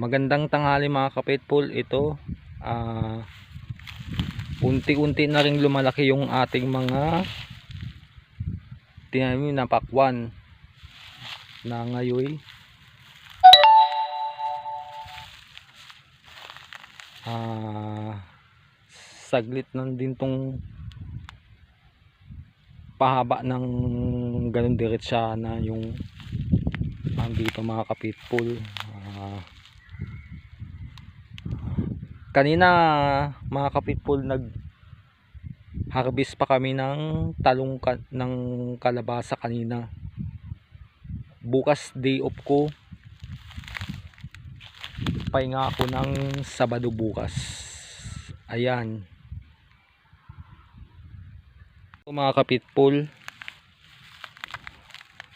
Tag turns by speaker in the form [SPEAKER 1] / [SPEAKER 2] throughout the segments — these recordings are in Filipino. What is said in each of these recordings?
[SPEAKER 1] Magandang tanghali mga kapitpul. Ito, ah, unti-unti na rin lumalaki yung ating mga tinanim na pakwan na ngayon ah, saglit lang din tong pahaba ng ganun diretsya na yung andito mga kapitpul Ah, kanina mga kapitpul nag harvest pa kami ng talong ka, ng kalabasa kanina. Bukas day off ko. Pahinga ako ng sabado bukas. Ayan. Mga kapitpul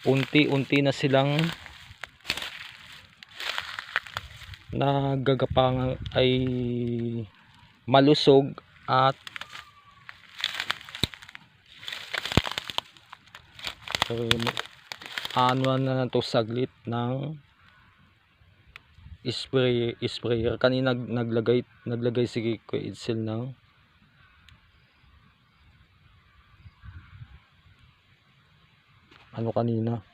[SPEAKER 1] unti-unti na silang nagagapang ay malusog at so, ano na na to saglit ng spray sprayer. Kanina nag, naglagay naglagay si Kuya Edsel ng ano kanina?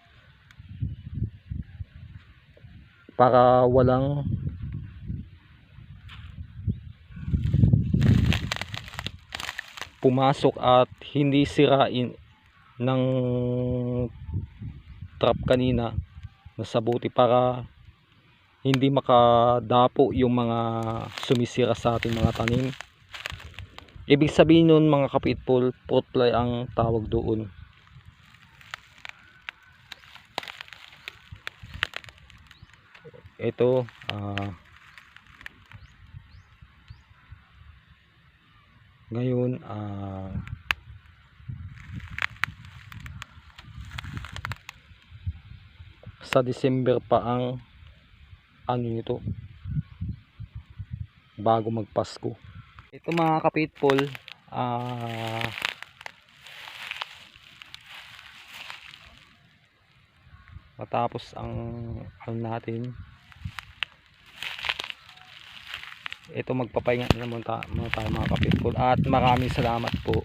[SPEAKER 1] Para walang pumasok at hindi sirain ng trap kanina na sabuti para hindi makadapo yung mga sumisira sa ating mga tanim. Ibig sabihin nun mga kapitpol fruit fly ang tawag doon. Ito ah ngayon ah sa December pa ang ano nito bago magpasko. Ito mga kapitpol ah matapos ang ano natin ito magpapahinga na muna tayo mga kapitpol at maraming salamat po